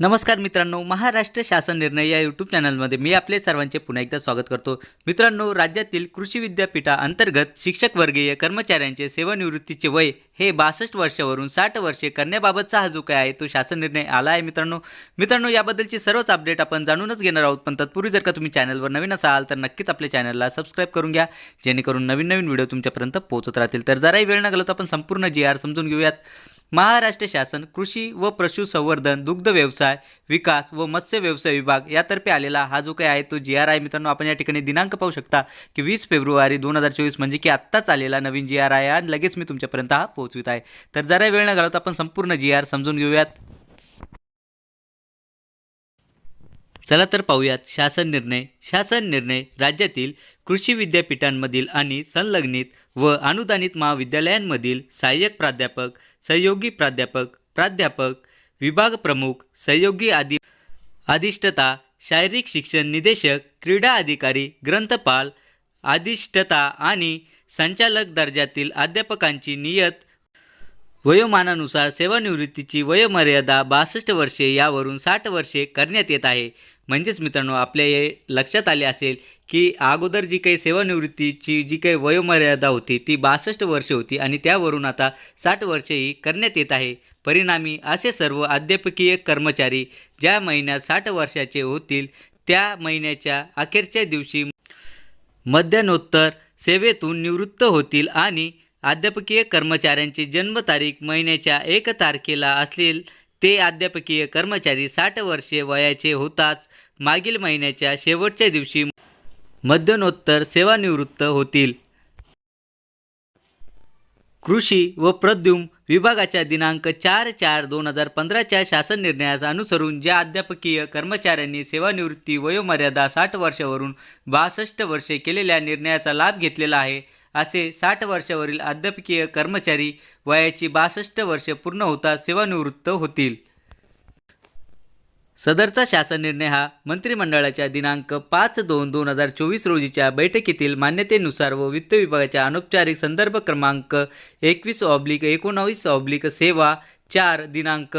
नमस्कार मित्रांनो महाराष्ट्र शासन निर्णय या यूट्यूब चॅनलमध्ये मी आपले सर्वांचे पुन्हा एकदा स्वागत करतो. मित्रांनो राज्यातील कृषी विद्यापीठा अंतर्गत शिक्षक वर्गीय कर्मचाऱ्यांचे सेवानिवृत्तीचे वय हे बासष्ट वर्षावरून साठ वर्षे करण्याबाबतचा हा जो काय आहे तो शासन निर्णय आला आहे मित्रांनो. मित्रांनो याबद्दलची सर्वच अपडेट आपण जाणूनच घेणार आहोत पण तत्पूर्वी जर का तुम्ही चॅनलवर नवीन असाल तर नक्कीच आपल्या चॅनलला सबस्क्राईब करून घ्या जेणेकरून नवीन नवीन व्हिडिओ तुमच्यापर्यंत पोहोचत राहतील. तर जराही वेळ न घालवता आपण संपूर्ण जी आर समजून घेऊयात. महाराष्ट्र शासन कृषी व पशुसंवर्धन दुग्ध व्यवसाय विकास व मत्स्य व्यवसाय विभाग यातर्फे आलेला हा जो काही आहे तो जी आर आहे. मित्रांनो आपण या ठिकाणी दिनांक पाहू शकता की वीस फेब्रुवारी दोन हजार चोवीस म्हणजे की आत्ताच आलेला नवीन जी आर आहे आणि लगेच मी तुमच्यापर्यंत हा पोहोचवित आहे. तर जरा वेळ न घालवता आपण संपूर्ण जी आर समजून घेऊयात. चला तर पाहूयात शासन निर्णय. शासन निर्णय राज्यातील कृषी विद्यापीठांमधील आणि संलग्नित व अनुदानित महाविद्यालयांमधील सहाय्यक प्राध्यापक सहयोगी प्राध्यापक प्राध्यापक विभाग प्रमुख सहयोगी आदि अधिष्ठता शारीरिक शिक्षण निदेशक क्रीडा अधिकारी ग्रंथपाल अधिष्ठता आणि संचालक दर्जातील अध्यापकांची नियत वयोमानानुसार सेवानिवृत्तीची वयोमर्यादा बासष्ट वर्षे यावरून साठ वर्षे करण्यात येत आहे. म्हणजेच मित्रांनो आपल्या हे लक्षात आले असेल की अगोदर जी काही सेवानिवृत्तीची जी काही वयोमर्यादा होती ती बासष्ट वर्षे होती आणि त्यावरून आता साठ वर्षे ही करण्यात येत आहे. परिणामी असे सर्व अध्यापकीय कर्मचारी ज्या महिन्यात साठ वर्षाचे होतील त्या महिन्याच्या अखेरच्या दिवशी मध्यानोत्तर सेवेतून निवृत्त होतील आणि अध्यापकीय कर्मचाऱ्यांची जन्मतारीख महिन्याच्या एक तारखेला असलेल ते अध्यापकीय कर्मचारी साठ वर्षे वयाचे होताच मागील महिन्याच्या शेवटच्या दिवशी मध्यनोत्तर सेवानिवृत्त होतील. कृषी व प्रद्युम विभागाच्या दिनांक चार चार दोन हजार पंधराच्या शासन निर्णयास अनुसरून ज्या अध्यापकीय कर्मचाऱ्यांनी सेवानिवृत्ती वयोमर्यादा साठ वर्षावरून बासष्ट वर्षे केलेल्या निर्णयाचा लाभ घेतलेला आहे असे साठ वर्षावरील अध्यापकीय कर्मचारी वयाची बासष्ट वर्षे पूर्ण होता सेवानिवृत्त होतील. सदरचा शासन निर्णय हा मंत्रिमंडळाच्या दिनांक पाच दोन दोन हजार चोवीस रोजीच्या बैठकीतील मान्यतेनुसार व वित्त विभागाच्या अनौपचारिक संदर्भ क्रमांक एकवीस ऑब्लिक एकोणावीस ऑब्लिक सेवा चार दिनांक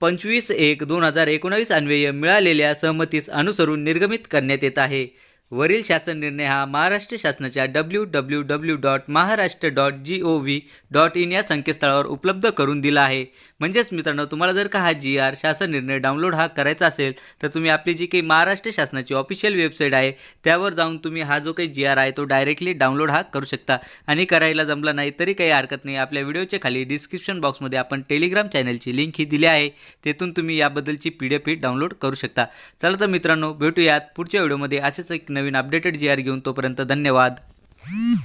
पंचवीस एक दोन हजार एकोणावीस अन्वये मिळालेल्या सहमतीस अनुसरून निर्गमित करण्यात येत आहे. वरील शासन निर्णय हा महाराष्ट्र शासनाच्या W W W dot Maharashtra dot G O V dot in या संकेतस्थळावर उपलब्ध करून दिला आहे. म्हणजेच मित्रांनो तुम्हाला जर का हा जी आर शासन निर्णय डाउनलोड हा करायचा असेल तर तुम्ही आपली जी काही महाराष्ट्र शासनाची ऑफिशियल वेबसाईट आहे त्यावर जाऊन तुम्ही हा जो काही जी आर आहे तो डायरेक्टली डाउनलोड हा करू शकता. आणि करायला जमला नाही तरी काही हरकत नाही. आपल्या व्हिडिओच्या खाली डिस्क्रिप्शन बॉक्समध्ये आपण टेलिग्राम चॅनलची लिंक ही दिली आहे. तेथून तुम्ही याबद्दलची पी डी एफ ही डाउनलोड करू शकता. चला तर मित्रांनो भेटूयात पुढच्या व्हिडिओमध्ये. असेच एक नवीन अपडेटेड जी आर घेऊन तोपर्यंत धन्यवाद.